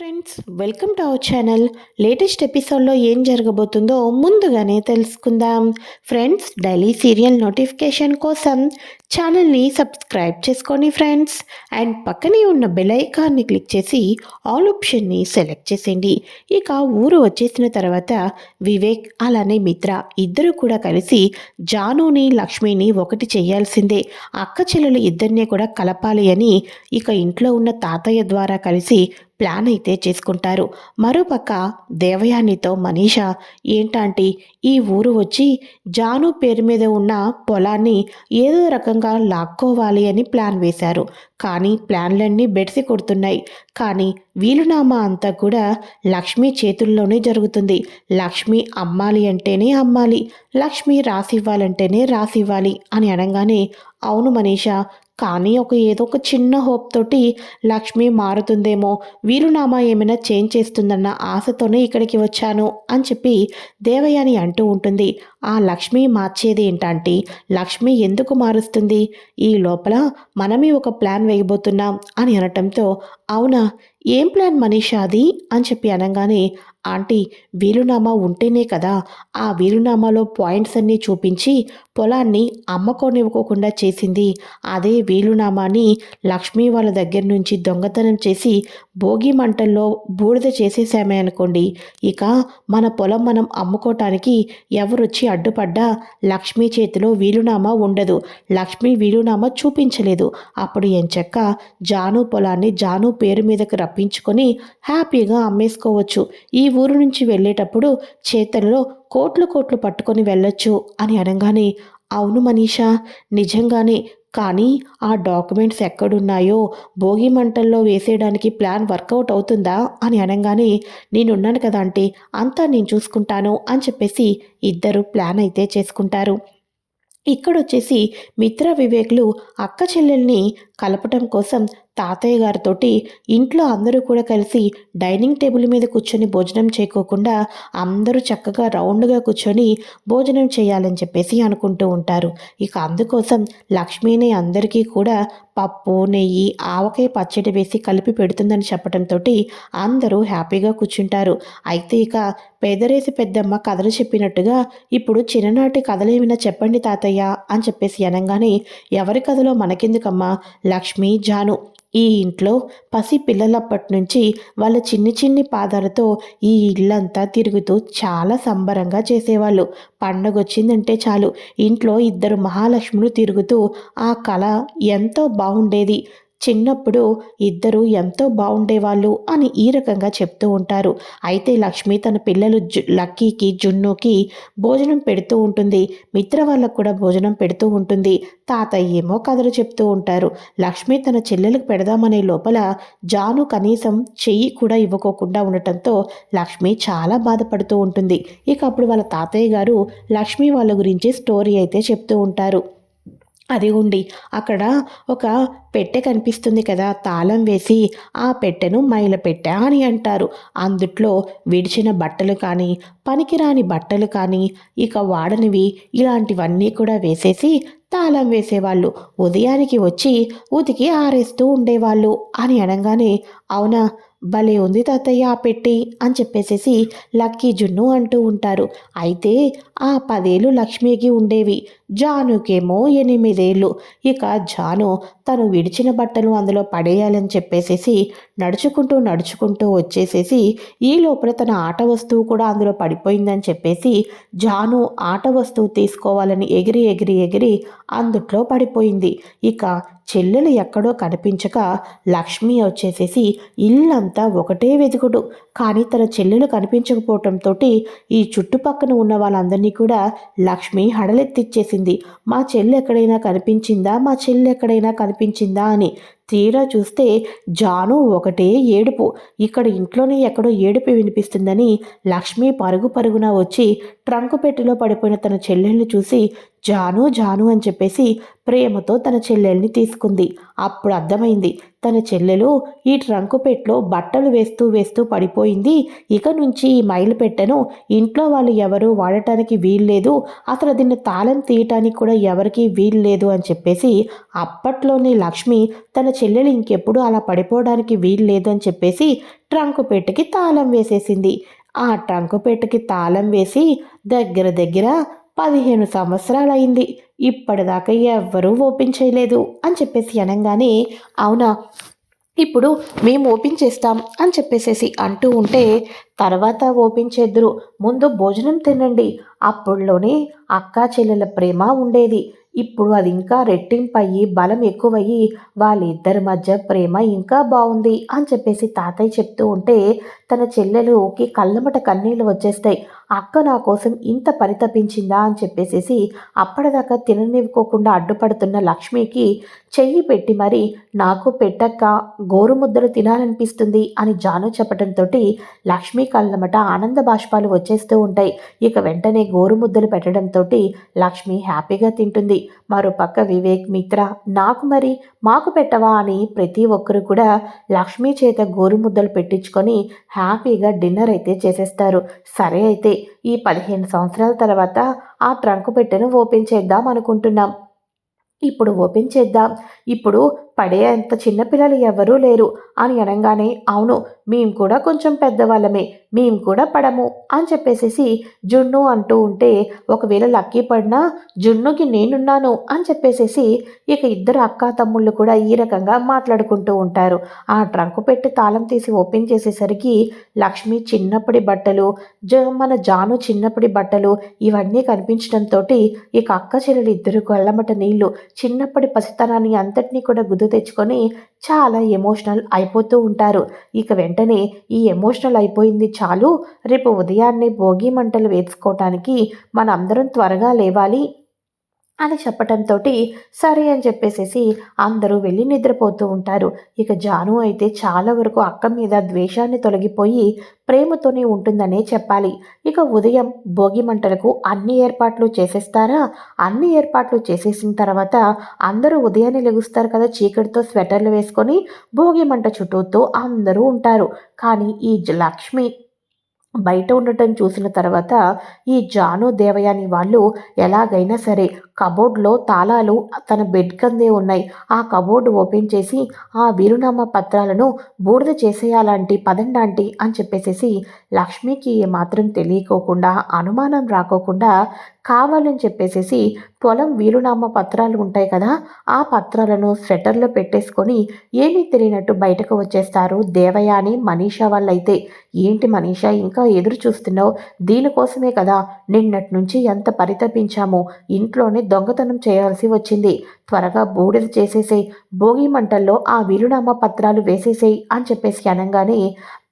Friends welcome to our channel latest ఎపిసోడ్లో ఏం జరగబోతుందో ముందుగానే తెలుసుకుందాం. ఫ్రెండ్స్ డైలీ సీరియల్ నోటిఫికేషన్ కోసం ఛానల్ని సబ్స్క్రైబ్ చేసుకోండి ఫ్రెండ్స్ అండ్ పక్కనే ఉన్న బెల్ ఐకాన్ని క్లిక్ చేసి ఆల్ ఆప్షన్ని సెలెక్ట్ చేసేయండి. ఇక ఊరు వచ్చేసిన తర్వాత వివేక్ అలానే మిత్ర ఇద్దరు కూడా కలిసి జానుని లక్ష్మిని ఒకటి చేయాల్సిందే. అక్క చెల్లెలు ఇద్దరిని కూడా కలపాలి అని ఇక ఇంట్లో ఉన్న తాతయ్య ద్వారా కలిసి ప్లాన్ అయితే చేసుకుంటారు. మరోపక్క దేవయానితో మనీష ఏంటంటే ఈ ఊరు వచ్చి జాను పేరు మీద ఉన్న పొలాన్ని ఏదో రకంగా లాక్కోవాలి అని ప్లాన్ వేశారు. కానీ ప్లాన్లన్నీ బెడిసి కొడుతున్నాయి. కానీ వీలునామా అంతా కూడా లక్ష్మి చేతుల్లోనే జరుగుతుంది. లక్ష్మి అమ్మాలి అంటేనే అమ్మాలి. లక్ష్మి రాసివ్వాలంటేనే రాసివ్వాలి అని అనగానే అవును మనీషా కానీ ఒక ఏదో ఒక చిన్న హోప్ తోటి లక్ష్మి మారుతుందేమో. వీరునామా ఏమైనా చేంజ్ చేస్తుందన్న ఆశతోనే ఇక్కడికి వచ్చాను అని చెప్పి దేవయాని అంటూ ఉంటుంది. ఆ లక్ష్మి మార్చేది ఏంటంటే లక్ష్మి ఎందుకు మారుస్తుంది? ఈ లోపల మనమే ఒక ప్లాన్ వేయబోతున్నాం అని అనటంతో అవునా? ఏం ప్లాన్ మనీషా అది? అని చెప్పి అనగానే ఆంటీ వీలునామా ఉంటేనే కదా. ఆ వీలునామాలో పాయింట్స్ అన్నీ చూపించి పొలాన్ని అమ్మకోనివ్వకోకుండా చేసింది. అదే వీలునామాని లక్ష్మీ వాళ్ళ దగ్గర నుంచి దొంగతనం చేసి భోగి మంటల్లో బూడిద చేసేసామే అనుకోండి. ఇక మన పొలం మనం అమ్ముకోవటానికి ఎవరొచ్చి అడ్డుపడ్డా లక్ష్మీ చేతిలో వీలునామా ఉండదు. లక్ష్మీ వీలునామా చూపించలేదు. అప్పుడు ఎంచక్క జాను పొలాన్ని జాను పేరు మీదకు రప్పించుకొని హ్యాపీగా అమ్మేసుకోవచ్చు. ఈ ఊరు నుంచి వెళ్ళేటప్పుడు చేతుల్లో కోట్లు కోట్లు పట్టుకొని వెళ్ళొచ్చు అని అనగానే అవును మనీషా నిజంగానే. కానీ ఆ డాక్యుమెంట్స్ ఎక్కడున్నాయో? భోగి మంటల్లో వేసేయడానికి ప్లాన్ వర్కౌట్ అవుతుందా? అని అనగానే నేనున్నాను కదా అంటే అంతా నేను చూసుకుంటాను అని చెప్పేసి ఇద్దరు ప్లాన్ అయితే చేసుకుంటారు. ఇక్కడొచ్చేసి మిత్ర వివేక్లు అక్క చెల్లెల్ని కలపటం కోసం తాతయ్య గారితోటి ఇంట్లో అందరూ కూడా కలిసి డైనింగ్ టేబుల్ మీద కూర్చొని భోజనం చేయకోకుండా అందరూ చక్కగా రౌండ్గా కూర్చొని భోజనం చేయాలని చెప్పేసి అనుకుంటూ ఉంటారు. ఇక అందుకోసం లక్ష్మీని అందరికీ కూడా పప్పు నెయ్యి ఆవకాయ పచ్చడి వేసి కలిపి పెడుతుందని చెప్పడంతో అందరూ హ్యాపీగా కూర్చుంటారు. అయితే ఇక పేదరేసి పెద్దమ్మ కథలు చెప్పినట్టుగా ఇప్పుడు చిన్ననాటి కథలేమైనా చెప్పండి తాతయ్య అని చెప్పేసి అనగానే ఎవరి కథలో మనకెందుకమ్మా? లక్ష్మి జాను ఈ ఇంట్లో పసి పిల్లలప్పటి నుంచి వాళ్ళ చిన్ని చిన్ని పాదాలతో ఈ ఇల్లంతా తిరుగుతూ చాలా సంబరంగా చేసేవాళ్ళు. పండగ వచ్చిందంటే చాలు. ఇంట్లో ఇద్దరు మహాలక్ష్ములు తిరుగుతూ ఆ కళ ఎంతో బాగుండేది చిన్నప్పుడు ఇద్దరు ఎంతో బాగుండేవాళ్ళు అని ఈ రకంగా చెప్తూ ఉంటారు. అయితే లక్ష్మి తన పిల్లలు జు లక్కీకి జున్నుకి భోజనం పెడుతూ ఉంటుంది. మిత్ర వాళ్ళకు కూడా భోజనం పెడుతూ ఉంటుంది. తాతయ్య ఏమో కథలు చెప్తూ ఉంటారు. లక్ష్మి తన చెల్లెలకు పెడదామనే లోపల జాను కనీసం చెయ్యి కూడా ఇవ్వకోకుండా ఉండటంతో లక్ష్మి చాలా బాధపడుతూ ఉంటుంది. ఇక అప్పుడు వాళ్ళ తాతయ్య గారు లక్ష్మి వాళ్ళ గురించి స్టోరీ అయితే చెప్తూ ఉంటారు. అది ఉండి అక్కడ ఒక పెట్టె కనిపిస్తుంది కదా తాళం వేసి ఆ పెట్టెను మైల పెట్టె అని అంటారు. అందుట్లో విడిచిన బట్టలు కానీ పనికిరాని బట్టలు కానీ ఇక వాడనివి ఇలాంటివన్నీ కూడా వేసేసి తాళం వేసేవాళ్ళు. ఉదయానికి వచ్చి ఉతికి ఆరేస్తూ ఉండేవాళ్ళు అని అనగానే అవునా భలే ఉంది తాతయ్య ఆ పెట్టి అని చెప్పేసేసి లక్కీ జున్ను అంటూ ఉంటారు. అయితే ఆ పదేళ్ళు లక్ష్మికి ఉండేవి. జానుకేమో ఎనిమిదేళ్ళు. ఇక జాను తను విడిచిన బట్టలు అందులో పడేయాలని చెప్పేసేసి నడుచుకుంటూ నడుచుకుంటూ వచ్చేసేసి ఈ లోపల తన ఆట వస్తువు కూడా అందులో పడిపోయిందని చెప్పేసి జాను ఆట వస్తువు తీసుకోవాలని ఎగిరి ఎగిరి ఎగిరి అందుట్లో పడిపోయింది. ఇక చెల్లెలు ఎక్కడో కనిపించక లక్ష్మి వచ్చేసేసి ఇల్లంతా ఒకటే వెతుకుడు. కానీ తన చెల్లెలు కనిపించకపోవటంతో ఈ చుట్టుపక్కన ఉన్న వాళ్ళందరినీ కూడా లక్ష్మి హడలెత్తిచ్చేసింది. మా చెల్లె ఎక్కడైనా కనిపించిందా? మా చెల్లె ఎక్కడైనా కనిపించిందా? అని తీరా చూస్తే జాను ఒకటే ఏడుపు. ఇక్కడ ఇంట్లోనే ఎక్కడో ఏడుపు వినిపిస్తుందని లక్ష్మి పరుగు పరుగున వచ్చి ట్రంకు పెట్టెలో పడిపోయిన తన చెల్లెల్ని చూసి జాను జాను అని చెప్పేసి ప్రేమతో తన చెల్లెల్ని తీసుకుంది. అప్పుడు అర్థమైంది. తన చెల్లెలు ఈ ట్రంకు పెట్లో బట్టలు వేస్తూ వేస్తూ పడిపోయింది. ఇక నుంచి ఈ మైలు పెట్టెను ఇంట్లో వాళ్ళు ఎవరు వాడటానికి వీల్లేదు. అసలు దీన్ని తాళం తీయటానికి కూడా ఎవరికీ వీల్లేదు అని చెప్పేసి అప్పట్లోనే లక్ష్మి తన చెల్లెలు ఇంకెప్పుడు అలా పడిపోవడానికి వీల్లేదు అని చెప్పేసి ట్రంకు పెట్టెకి తాళం వేసేసింది. ఆ ట్రంకు పెట్టెకి తాళం వేసి దగ్గర దగ్గర పదిహేను సంవత్సరాలైంది. ఇప్పటిదాకా ఎవ్వరూ ఓపెన్ చేయలేదు అని చెప్పేసి అనగానే అవునా? ఇప్పుడు మేము ఓపెన్ చేస్తాం అని చెప్పేసేసి అంటూ ఉంటే తర్వాత ఓపెన్ చేద్దురు. ముందు భోజనం తినండి. అప్పుడులోనే అక్కా చెల్లెల ప్రేమ ఉండేది. ఇప్పుడు అది ఇంకా రెట్టింపయ్యి బలం ఎక్కువయ్యి వాళ్ళిద్దరి మధ్య ప్రేమ ఇంకా బాగుంది అని చెప్పేసి తాతయ్య చెప్తూ ఉంటే తన చెల్లెలుకి కళ్ళమట కన్నీళ్ళు వచ్చేస్తాయి. అక్క నా కోసం ఇంత పరితపించిందా అని చెప్పేసేసి అప్పటిదాకా తిననివ్వుకోకుండా అడ్డుపడుతున్న లక్ష్మికి చెయ్యి పెట్టి మరి నాకు పెట్టక్క గోరుముద్దలు తినాలనిపిస్తుంది అని జాను చెప్పడంతో లక్ష్మి కళ్ళమట ఆనంద బాష్పాలు వచ్చేస్తూ ఉంటాయి. ఇక వెంటనే గోరుముద్దలు పెట్టడంతో లక్ష్మి హ్యాపీగా తింటుంది. మరోపక్క వివేక్ మిత్ర నాకు మరి మాకు పెట్టవా అని ప్రతి ఒక్కరు కూడా లక్ష్మి చేత గోరుముద్దలు పెట్టించుకొని హ్యాపీగా డిన్నర్ అయితే చేసేస్తారు. సరే అయితే ఈ పదిహేను సంవత్సరాల తర్వాత ఆ ట్రంక్ పెట్టెను ఓపెన్ చేద్దాం అనుకుంటున్నాం. ఇప్పుడు ఓపెన్ చేద్దాం. ఇప్పుడు పడే అంత చిన్నపిల్లలు ఎవరూ లేరు. అని అనగానే అవును మేము కూడా కొంచెం పెద్దవాళ్ళమే మేము కూడా పడము అని చెప్పేసేసి జున్ను అంటూ ఉంటే ఒకవేళ లక్కీ పడినా జున్నుకి నేనున్నాను అని చెప్పేసేసి ఇక ఇద్దరు అక్క తమ్ముళ్ళు కూడా ఈ రకంగా మాట్లాడుకుంటూ ఉంటారు. ఆ ట్రంకు పెట్టి తాళం తీసి ఓపెన్ చేసేసరికి లక్ష్మి చిన్నప్పటి బట్టలు జ మన జాను చిన్నప్పటి బట్టలు ఇవన్నీ కనిపించడంతో ఇక అక్క చెల్లెలు ఇద్దరు కళ్ళమట నీళ్ళు చిన్నప్పటి పసితనాన్ని అంతటినీ కూడా గుదు తెచ్చుకొని చాలా ఎమోషనల్ అయిపోతూ ఉంటారు. ఇక వెంటనే ఈ ఎమోషనల్ అయిపోయింది చాలు. రేపు ఉదయాన్నే భోగి మంటలు వేసుకోవటానికి మనందరం త్వరగా లేవాలి. అని చెప్పటంతో సరే అని చెప్పేసేసి అందరూ వెళ్ళి నిద్రపోతూ ఉంటారు. ఇక జాను అయితే చాలా వరకు అక్క మీద ద్వేషాన్ని తొలగిపోయి ప్రేమతోనే ఉంటుందనే చెప్పాలి. ఇక ఉదయం భోగి మంటలకు అన్ని ఏర్పాట్లు చేసేస్తారా? అన్ని ఏర్పాట్లు చేసేసిన తర్వాత అందరూ ఉదయాన్నే లెగుస్తారు కదా చీకటితో స్వెటర్లు వేసుకొని భోగి మంట చుట్టూతో అందరూ ఉంటారు. కానీ ఈ లక్ష్మి బయట ఉండటం చూసిన తర్వాత ఈ జాను దేవయాని వాళ్ళు ఎలాగైనా సరే కబోర్డ్లో తాళాలు తన బెడ్ కందే ఉన్నాయి. ఆ కబోర్డ్ ఓపెన్ చేసి ఆ వీరునామా పత్రాలను బూడిద చేసేయాలంటి పదండాంటి అని చెప్పేసేసి లక్ష్మికి ఏమాత్రం తెలియకోకుండా అనుమానం రాకోకుండా కావాలని చెప్పేసేసి పొలం వీలునామా పత్రాలు ఉంటాయి కదా ఆ పత్రాలను స్వెటర్లో పెట్టేసుకొని ఏమీ తెలియనట్టు బయటకు వచ్చేస్తారు. దేవయాని మనీషా వాళ్ళైతే ఏంటి మనీషా ఇంకా ఎదురు చూస్తున్నావు? దీనికోసమే కదా నిన్నటి నుంచి ఎంత పరితపించామో? ఇంట్లోనే దొంగతనం చేయాల్సి వచ్చింది. త్వరగా బూడిద చేసేసేయి భోగి మంటల్లో ఆ వీలునామా పత్రాలు వేసేసేయి అని చెప్పేసి అనగానే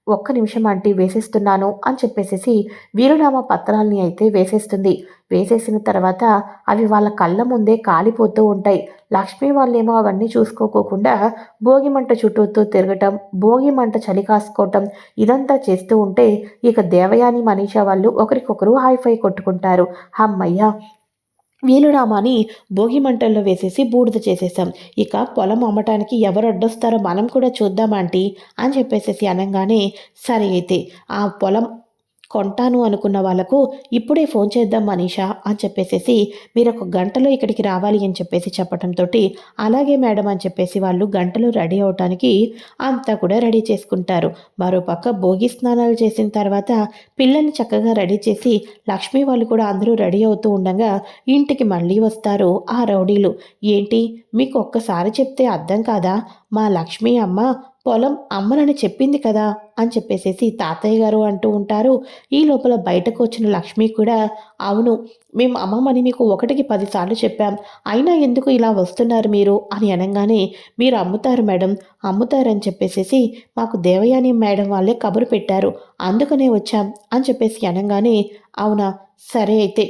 ఒక్క నిమిషం అంటే వేసేస్తున్నాను అని చెప్పేసేసి వీరునామా పత్రాలని అయితే వేసేస్తుంది. వేసేసిన తర్వాత అవి వాళ్ళ కళ్ళ ముందే కాలిపోతూ ఉంటాయి. లక్ష్మి వాళ్ళేమో అవన్నీ చూసుకోకోకుండా భోగి మంట చుట్టూతో తిరగటం భోగి మంట చలి కాసుకోవటం ఇదంతా చేస్తూ ఉంటే ఇక దేవయాని మనీషా వాళ్ళు ఒకరికొకరు హైఫై కొట్టుకుంటారు. అమ్మయ్య వీలునామాని భోగి మంటల్లో వేసేసి బూడిద చేసేసాం ఇక పొలం అమ్మటానికి ఎవరు అడ్డొస్తారో మనం కూడా చూద్దామంటీ అని చెప్పేసేసి అనగానే సరే అయితే ఆ పొలం కొంటాను అనుకున్న వాళ్ళకు ఇప్పుడే ఫోన్ చేద్దాం మనీషా అని చెప్పేసేసి మీరు ఒక గంటలో ఇక్కడికి రావాలి అని చెప్పేసి చెప్పడంతో అలాగే మేడం అని చెప్పేసి వాళ్ళు గంటలో రెడీ అవటానికి అంతా కూడా రెడీ చేసుకుంటారు. మరోపక్క భోగి స్నానాలు చేసిన తర్వాత పిల్లల్ని చక్కగా రెడీ చేసి లక్ష్మి వాళ్ళు కూడా అందరూ రెడీ అవుతూ ఉండగా ఇంటికి మళ్ళీ వస్తారు ఆ రౌడీలు. ఏంటి? మీకు ఒక్కసారి చెప్తే అర్థం కాదా? మా లక్ష్మి అమ్మ పొలం అమ్మనని చెప్పింది కదా అని చెప్పేసేసి తాతయ్య గారు అంటూ ఉంటారు. ఈ లోపల బయటకు వచ్చిన లక్ష్మి కూడా అవును మేము అమ్మమ్మని మీకు ఒకటికి పదిసార్లు చెప్పాం. అయినా ఎందుకు ఇలా వస్తున్నారు మీరు? అని అనగానే మీరు అమ్ముతారు మేడం అమ్ముతారని చెప్పేసేసి మాకు దేవయాని మేడం వాళ్ళే కబురు పెట్టారు. అందుకనే వచ్చాం అని చెప్పేసి అనగానే అవునా సరే అయితే.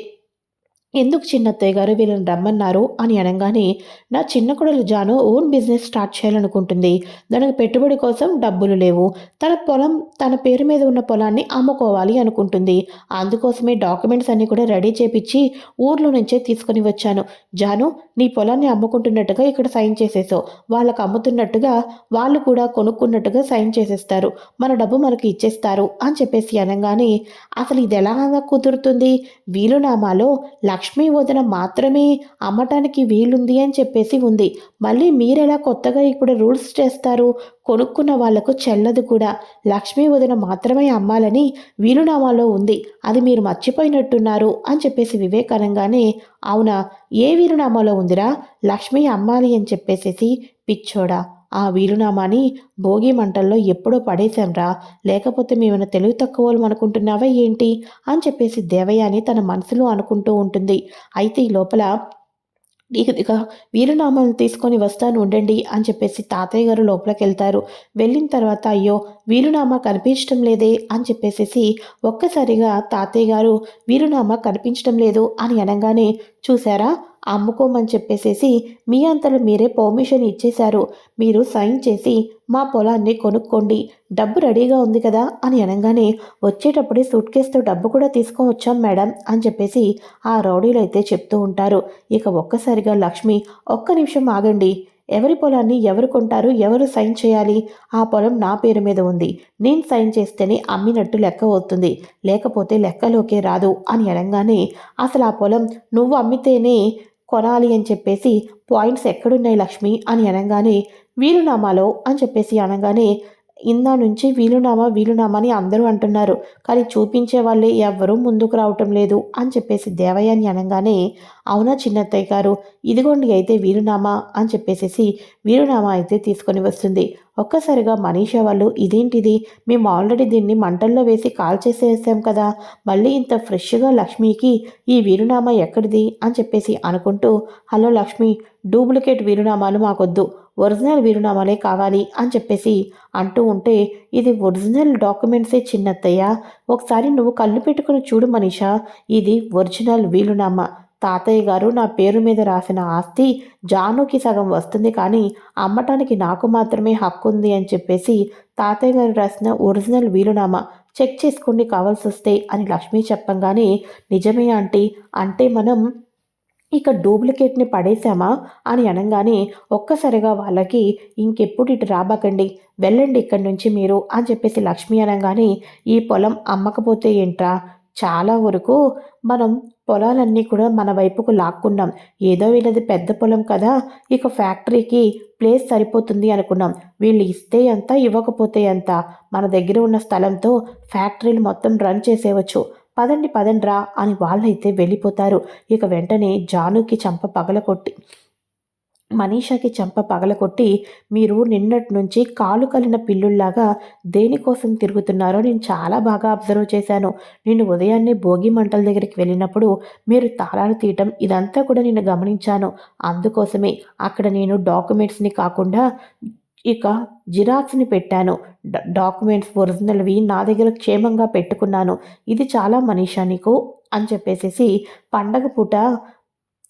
ఎందుకు చిన్నత్తయ్య గారు వీళ్ళని రమ్మన్నారు అని అనగానే నా చిన్న కొడలు జాను ఓన్ బిజినెస్ స్టార్ట్ చేయాలనుకుంటుంది. దానికి పెట్టుబడి కోసం డబ్బులు లేవు. తన పొలం తన పేరు మీద ఉన్న పొలాన్ని అమ్ముకోవాలి అనుకుంటుంది. అందుకోసమే డాక్యుమెంట్స్ అన్నీ కూడా రెడీ చేపించి ఊర్లో నుంచే తీసుకొని వచ్చాను. జాను నీ పొలాన్ని అమ్ముకుంటున్నట్టుగా ఇక్కడ సైన్ చేసేసావు. వాళ్ళకు అమ్ముతున్నట్టుగా వాళ్ళు కూడా కొనుక్కున్నట్టుగా సైన్ చేసేస్తారు. మన డబ్బు మనకి ఇచ్చేస్తారు అని చెప్పేసి అనగానే అసలు ఇది ఎలా కుదురుతుంది? వీలునామాలో లక్ష్మీ వదిన మాత్రమే అమ్మటానికి వీలుంది అని చెప్పేసి ఉంది. మళ్ళీ మీరెలా కొత్తగా ఇప్పుడు రూల్స్ చేస్తారు? కొనుక్కున్న వాళ్ళకు చెల్లదు కూడా. లక్ష్మీ వదిన మాత్రమే అమ్మాలని వీలునామాలో ఉంది. అది మీరు మర్చిపోయినట్టున్నారు అని చెప్పేసి వివేకానంగానే అవునా? ఏ వీలునామాలో ఉందిరా? లక్ష్మి అమ్మాలి అని చెప్పేసేసి పిచ్చోడా? ఆ వీలునామాని భోగి మంటల్లో ఎప్పుడో పడేశాంరా. లేకపోతే మేమైనా తెలివి తక్కువలు అనుకుంటున్నావా ఏంటి? అని చెప్పేసి దేవయాని తన మనసులో అనుకుంటూ ఉంటుంది. అయితే ఈ లోపల ఇక ఇక వీరునామాలను తీసుకొని వస్తాను ఉండండి అని చెప్పేసి తాతయ్య గారు లోపలికి వెళ్తారు వెళ్ళిన తర్వాత అయ్యో వీరునామా కనిపించడం లేదే అని చెప్పేసి ఒక్కసారిగా తాతయ్య గారు వీరునామా కనిపించడం లేదు అని అనగానే చూసారా అమ్ముకోమని చెప్పేసేసి మీ అంతలో మీరే పర్మిషన్ ఇచ్చేశారు. మీరు సైన్ చేసి మా పొలాన్ని కొనుక్కోండి. డబ్బు రెడీగా ఉంది కదా అని అనగానే వచ్చేటప్పుడే సూట్ కేసుతో డబ్బు కూడా తీసుకొని వచ్చాం మేడం అని చెప్పేసి ఆ రౌడీలు అయితే చెప్తూ ఉంటారు. ఇక ఒక్కసారిగా లక్ష్మి ఒక్క నిమిషం ఆగండి. ఎవరి పొలాన్ని ఎవరు కొంటారు ఎవరు సైన్ చేయాలి? ఆ పొలం నా పేరు మీద ఉంది. నేను సైన్ చేస్తేనే అమ్మినట్టు లెక్క అవుతుంది లేకపోతే లెక్కలోకే రాదు అని అనగానే అసలు ఆ పొలం నువ్వు అమ్మితేనే కొనాలి అని చెప్పేసి పాయింట్స్ ఎక్కడున్నాయి లక్ష్మి అని అనగానే వీలునామాలో అని చెప్పేసి అనగానే ఇందా నుంచి వీలునామా వీలునామా అని అందరూ అంటున్నారు. కానీ చూపించే వాళ్ళే ఎవ్వరూ ముందుకు రావటం లేదు అని చెప్పేసి దేవయ్యని అనగానే అవునా చిన్నత్తయ్య గారు? ఇదిగోండి అయితే వీలునామా అని చెప్పేసేసి వీరునామా అయితే తీసుకొని వస్తుంది. ఒక్కసారిగా మనీషా వాళ్ళు ఇదేంటిది? మేము ఆల్రెడీ దీన్ని మంటల్లో వేసి కాల్ చేసేసాం కదా. మళ్ళీ ఇంత ఫ్రెష్గా లక్ష్మికి ఈ వీరునామా ఎక్కడిది? అని చెప్పేసి అనుకుంటూ హలో లక్ష్మి డూప్లికేట్ వీరునామాలు మాకొద్దు. ఒరిజినల్ వీరునామాలే కావాలి అని చెప్పేసి అంటూ ఉంటే ఇది ఒరిజినల్ డాక్యుమెంట్సే చిన్నత్తయ్య. ఒకసారి నువ్వు కళ్ళు పెట్టుకుని చూడు మనీషా. ఇది ఒరిజినల్ వీలునామా తాతయ్య గారు నా పేరు మీద రాసిన ఆస్తి జానుకి సగం వస్తుంది కానీ అమ్మటానికి నాకు మాత్రమే హక్కు ఉంది అని చెప్పేసి తాతయ్య గారు రాసిన ఒరిజినల్ వీలునామా చెక్ చేసుకోండి కావాల్సి వస్తే అని లక్ష్మి చెప్పంగానే నిజమే ఆంటీ అంటే మనం ఇక డూప్లికేట్ని పడేశామా? అని అనగానే ఒక్కసారిగా వాళ్ళకి ఇంకెప్పుడు ఇటు రాబాకండి వెళ్ళండి ఇక్కడి నుంచి మీరు అని చెప్పేసి లక్ష్మి అనగానే ఈ పొలం అమ్మకపోతే ఏంట్రా? చాలా వరకు మనం పొలాలన్నీ కూడా మన వైపుకు లాక్కున్నాం. ఏదో వీళ్ళది పెద్ద పొలం కదా ఇక ఫ్యాక్టరీకి ప్లేస్ సరిపోతుంది అనుకున్నాం. వీళ్ళు ఇస్తే ఎంత ఇవ్వకపోతే ఎంత? మన దగ్గర ఉన్న స్థలంతో ఫ్యాక్టరీలు మొత్తం రన్ చేసేవచ్చు. పదండి పదండి రా అని వాళ్ళైతే వెళ్ళిపోతారు. ఇక వెంటనే జానుకి చంప పగలకొట్టి మనీషాకి చెంప పగలకొట్టి మీరు నిన్నటి నుంచి కాలు కలిన పిల్లుల్లాగా దేనికోసం తిరుగుతున్నారో నేను చాలా బాగా అబ్జర్వ్ చేశాను. నేను ఉదయాన్నే భోగి మంటల దగ్గరికి వెళ్ళినప్పుడు మీరు తాళాలు తీయటం ఇదంతా కూడా నేను గమనించాను. అందుకోసమే అక్కడ నేను డాక్యుమెంట్స్ని కాకుండా ఇక జిరాక్స్ని పెట్టాను. డాక్యుమెంట్స్ ఒరిజినల్వి నా దగ్గర క్షేమంగా పెట్టుకున్నాను. ఇది చాలా మనీషా నీకు అని చెప్పేసేసి పండగ పూట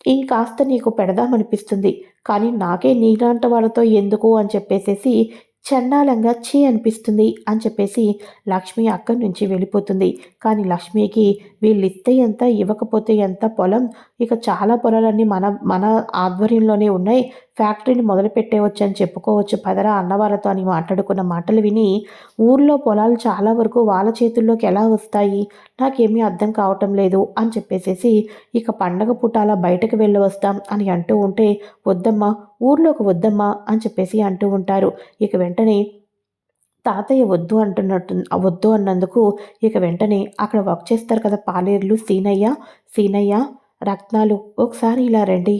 ఇంకాస్త నీకు పెడదామనిపిస్తుంది. కానీ నాకే నీలాంటి వాళ్ళతో ఎందుకు అని చెప్పేసేసి చండాలంగా చీ అనిపిస్తుంది అని చెప్పేసి లక్ష్మి అక్కడి నుంచి వెళ్ళిపోతుంది. కానీ లక్ష్మికి వీళ్ళిస్తే ఎంత ఇవ్వకపోతే ఎంత పొలం? ఇక చాలా పొలాలన్నీ మన మన ఆధ్వర్యంలోనే ఉన్నాయి. ఫ్యాక్టరీని మొదలు పెట్టేవచ్చు అని చెప్పుకోవచ్చు పదరా అన్నవాళ్ళతో అని మాట్లాడుకున్న మాటలు విని ఊర్లో పొలాలు చాలా వరకు వాళ్ళ చేతుల్లోకి ఎలా వస్తాయి? నాకేమీ అర్థం కావటం లేదు అని చెప్పేసేసి ఇక పండగ పుటాల బయటకు వెళ్ళి వస్తాం అని అంటూ ఉంటే వద్దమ్మా ఊర్లోకి వద్దమ్మా అని చెప్పేసి అంటూ ఉంటారు. ఇక వెంటనే తాతయ్య వద్దు అంటున్నట్టు వద్దు అన్నందుకు ఇక వెంటనే అక్కడ వర్క్ చేస్తారు కదా పాలేర్లు సీనయ్య సీనయ్య రత్నాలు ఒకసారి ఇలా రండి.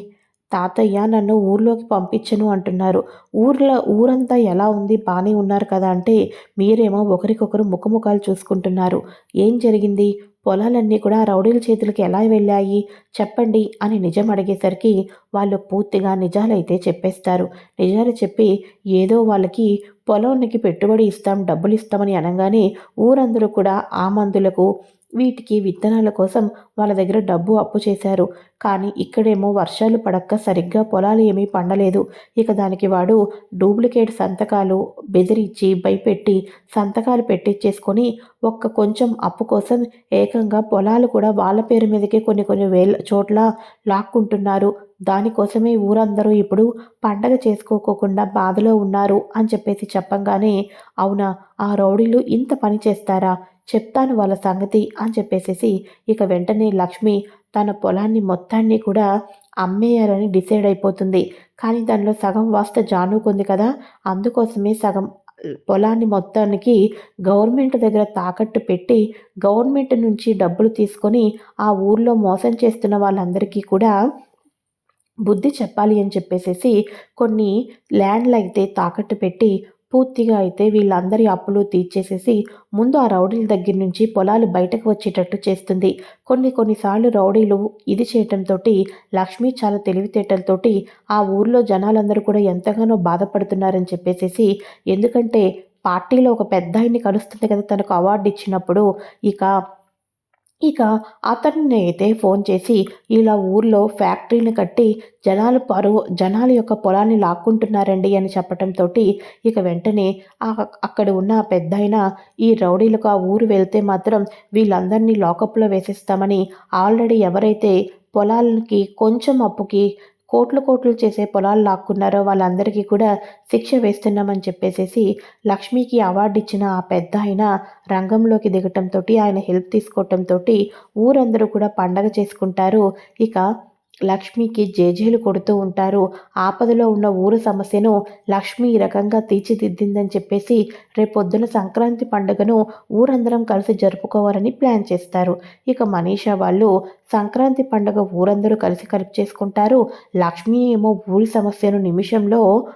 తాతయ్య నన్ను ఊర్లోకి పంపించను అంటున్నారు. ఊర్లో ఊరంతా ఎలా ఉంది? బాగానే ఉన్నారు కదా అంటే మీరేమో ఒకరికొకరు ముఖముఖాలు చూసుకుంటున్నారు. ఏం జరిగింది? పొలాలన్నీ కూడా రౌడీల చేతులకి ఎలా వెళ్ళాయి? చెప్పండి అని నిజం అడిగేసరికి వాళ్ళు పూర్తిగా నిజాలైతే చెప్పేస్తారు. నిజాలు చెప్పి ఏదో వాళ్ళకి పొలానికి పెట్టుబడి ఇస్తాం డబ్బులు ఇస్తామని అనగానే ఊరందరూ కూడా ఆ మందులకు వీటికి విత్తనాల కోసం వాళ్ళ దగ్గర డబ్బు అప్పు చేశారు. కానీ ఇక్కడేమో వర్షాలు పడక్క సరిగ్గా పొలాలు ఏమీ పండలేదు. ఇక దానికి వాడు డూప్లికేట్ సంతకాలు బెదిరించి భయపెట్టి సంతకాలు పెట్టించేసుకొని ఒక్క కొంచెం అప్పు కోసం ఏకంగా పొలాలు కూడా వాళ్ళ పేరు మీదకే కొన్ని కొన్ని వేల చోట్ల లాక్కుంటున్నారు. దానికోసమే ఊరందరూ ఇప్పుడు పండగ చేసుకోకోకుండా బాధలో ఉన్నారు అని చెప్పేసి చెప్పంగానే అవునా ఆ రౌడీలు ఇంత పని చేస్తారా? చెప్తాను వాళ్ళ సంగతి అని చెప్పేసేసి ఇక వెంటనే లక్ష్మి తన పొలాన్ని మొత్తాన్ని కూడా అమ్మేయాలని డిసైడ్ అయిపోతుంది. కానీ దానిలో సగం వాస్త జానుకుంది కదా అందుకోసమే సగం పొలాన్ని మొత్తానికి గవర్నమెంట్ దగ్గర తాకట్టు పెట్టి గవర్నమెంట్ నుంచి డబ్బులు తీసుకొని ఆ ఊర్లో మోసం చేస్తున్న వాళ్ళందరికీ కూడా బుద్ధి చెప్పాలి అని చెప్పేసేసి కొన్ని ల్యాండ్లు అయితే తాకట్టు పెట్టి పూర్తిగా అయితే వీళ్ళందరి అప్పులు తీర్చేసేసి ముందు ఆ రౌడీల దగ్గర నుంచి పొలాలు బయటకు వచ్చేటట్టు చేస్తుంది. కొన్ని కొన్నిసార్లు రౌడీలు ఇది చేయటంతో లక్ష్మి చాలా తెలివితేటలతోటి ఆ ఊర్లో జనాలందరూ కూడా ఎంతగానో బాధపడుతున్నారని చెప్పేసేసి ఎందుకంటే పార్టీలో ఒక పెద్ద ఆయన్ని కలుస్తుంది కదా తనకు అవార్డు ఇచ్చినప్పుడు ఇక ఇక అతన్ని అయితే ఫోన్ చేసి ఇలా ఊర్లో ఫ్యాక్టరీని కట్టి జనాలు పరువు జనాల యొక్క పొలాన్ని లాక్కుంటున్నారండి అని చెప్పటంతో ఇక వెంటనే అక్కడ ఉన్న పెద్ద ఈ రౌడీలకు ఆ ఊరు వెళ్తే మాత్రం వీళ్ళందరినీ లాకప్లో వేసేస్తామని ఆల్రెడీ ఎవరైతే పొలాలకి కొంచెం అప్పుకి కోట్లు కోట్లు చేసే పొలాలు లాక్కున్నారో వాళ్ళందరికీ కూడా శిక్ష వేస్తున్నామని చెప్పేసేసి లక్ష్మికి అవార్డు ఇచ్చిన ఆ పెద్ద ఆయన రంగంలోకి దిగటంతో ఆయన హెల్ప్ తీసుకోవటంతో ఊరందరూ కూడా పండగ చేసుకుంటారు. ఇక లక్ష్మికి జేజేలు కొడుతూ ఉంటారు. ఆపదలో ఉన్న ఊరు సమస్యను లక్ష్మి ఈ రకంగా తీర్చిదిద్దిందని చెప్పేసి రేపొద్దున సంక్రాంతి పండుగను ఊరందరం కలిసి జరుపుకోవాలని ప్లాన్ చేస్తారు. ఇక మనీషా వాళ్ళు సంక్రాంతి పండుగ ఊరందరూ కలిసి కలిపి చేసుకుంటారు. లక్ష్మి ఏమో ఊరి సమస్యను నిమిషంలో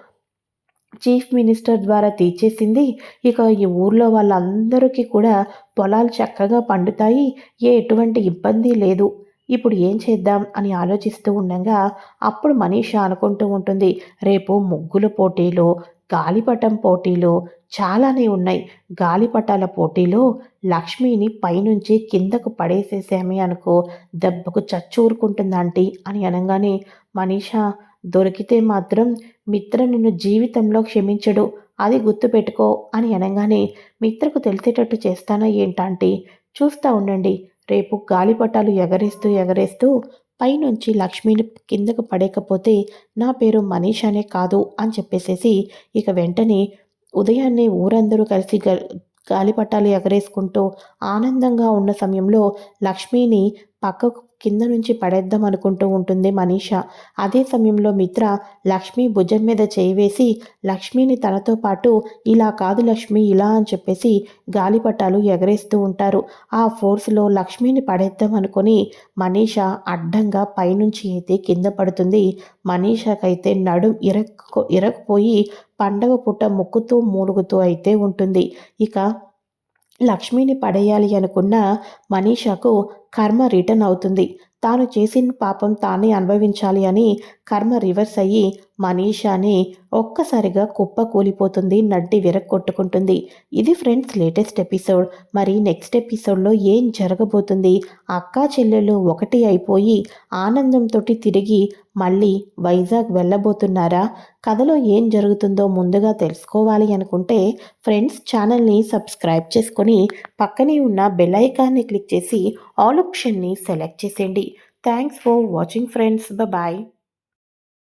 చీఫ్ మినిస్టర్ ద్వారా తీర్చేసింది. ఇక ఈ ఊర్లో వాళ్ళందరికీ కూడా పొలాలు చక్కగా పండుతాయి. ఏ ఎటువంటి ఇబ్బంది లేదు. ఇప్పుడు ఏం చేద్దాం అని ఆలోచిస్తూ ఉండగా అప్పుడు మనీష అనుకుంటూ ఉంటుంది రేపు ముగ్గుల పోటీలు గాలిపటం పోటీలు చాలానే ఉన్నాయి. గాలిపటాల పోటీలో లక్ష్మిని పైనుంచి కిందకు పడేసేసామే అనుకో దెబ్బకు చచ్చూరుకుంటుందంటీ అని అనగానే మనీష దొరికితే మాత్రం మిత్ర నిన్ను జీవితంలో క్షమించడు. అది గుర్తుపెట్టుకో అని అనగానే మిత్రకు తెలిసేటట్టు చేస్తానా ఏంటంటే చూస్తూ ఉండండి. రేపు గాలిపటాలు ఎగరేస్తూ ఎగరేస్తూ పైనుంచి లక్ష్మిని కిందకు పడేకపోతే నా పేరు మనీష్ అనే కాదు అని చెప్పేసేసి ఇక వెంటనే ఉదయాన్నే ఊరందరూ కలిసి గాలిపటాలు ఎగరేసుకుంటూ ఆనందంగా ఉన్న సమయంలో లక్ష్మిని పక్కకు కింద నుంచి పడేద్దాం అనుకుంటూ ఉంటుంది మనీష. అదే సమయంలో మిత్ర లక్ష్మి భుజం మీద చేయి వేసి లక్ష్మిని తనతో పాటు ఇలా కాదు లక్ష్మి ఇలా అని చెప్పేసి గాలిపటాలు ఎగరేస్తూ ఉంటారు. ఆ ఫోర్స్లో లక్ష్మిని పడేద్దాం అనుకుని మనీష అడ్డంగా పైనుంచి అయితే కింద పడుతుంది. మనీషకైతే నడుం ఇరక్కు ఇరకపోయి పండగ పుట్ట ముక్కుతూ మూలుగుతూ అయితే ఉంటుంది. ఇక లక్ష్మిని పడేయాలి అనుకున్న మనీషకు కర్మ రిటర్న్ అవుతుంది. తాను చేసిన పాపం తానే అనుభవించాలి అని కర్మ రివర్స్ అయ్యి మనీషాని ఒక్కసారిగా కుప్ప కూలిపోతుంది నడ్డి విరక్కొట్టుకుంటుంది. ఇది ఫ్రెండ్స్ లేటెస్ట్ ఎపిసోడ్. మరి నెక్స్ట్ ఎపిసోడ్లో ఏం జరగబోతుంది? అక్కా చెల్లెలు ఒకటి అయిపోయి ఆనందంతో తిరిగి మళ్ళీ వైజాగ్ వెళ్ళబోతున్నారా? కథలో ఏం జరుగుతుందో ముందుగా తెలుసుకోవాలి అనుకుంటే ఫ్రెండ్స్ ఛానల్ని సబ్స్క్రైబ్ చేసుకొని పక్కనే ఉన్న బెల్ ఐకాన్ని క్లిక్ చేసి ఆల్ ఆప్షన్ని సెలెక్ట్ చేసేయండి. Thanks for watching friends. Bye